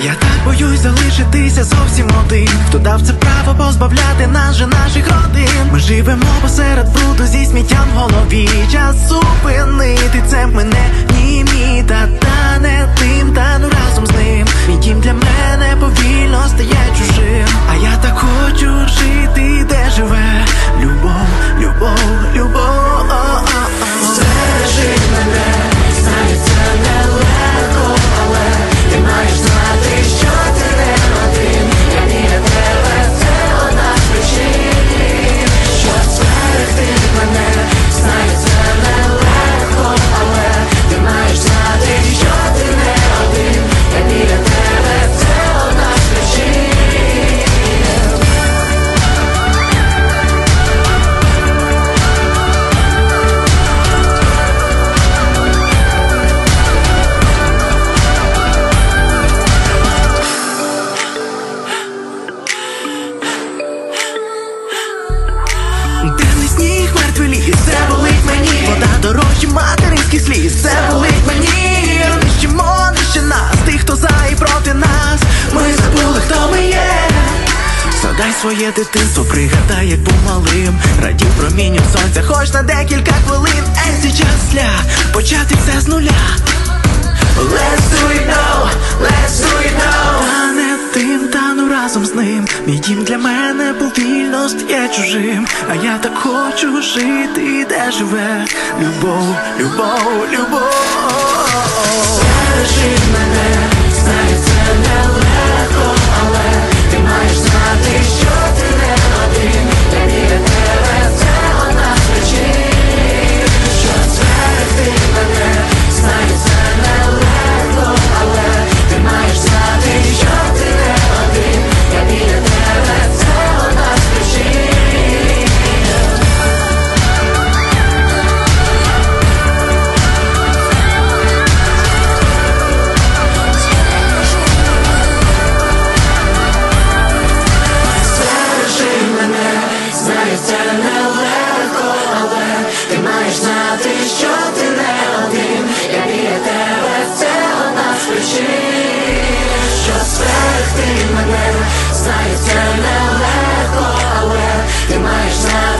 Я так боюсь залишитися зовсім один. Хто дав це право позбавляти нас же наших родин? Ми живемо посеред бруду зі сміттям в голові. Час зупинити це мене ні та не тим, та ну Дорожче материнських сліз, це болить мені. Нищимо, нижче нас, тих, хто за і проти нас. Ми забули, хто ми є. Згадай своє дитинство, пригадай, як був малим. Радів промінням сонця, хоч на декілька хвилин. Ей, сейчас для почати все з нуля. Let's do it now, let's do it now. Та не тим, та ну разом з ним Мій для мене був повільно стає чужим А я так хочу жити, де живе. Любов, любов, любов. Бережи мене, це нелегко, але ти маєш знати, що ти не один, я біля тебе це одна з причин, що зберегти мене, знаю, це нелегко, але ти маєш знати.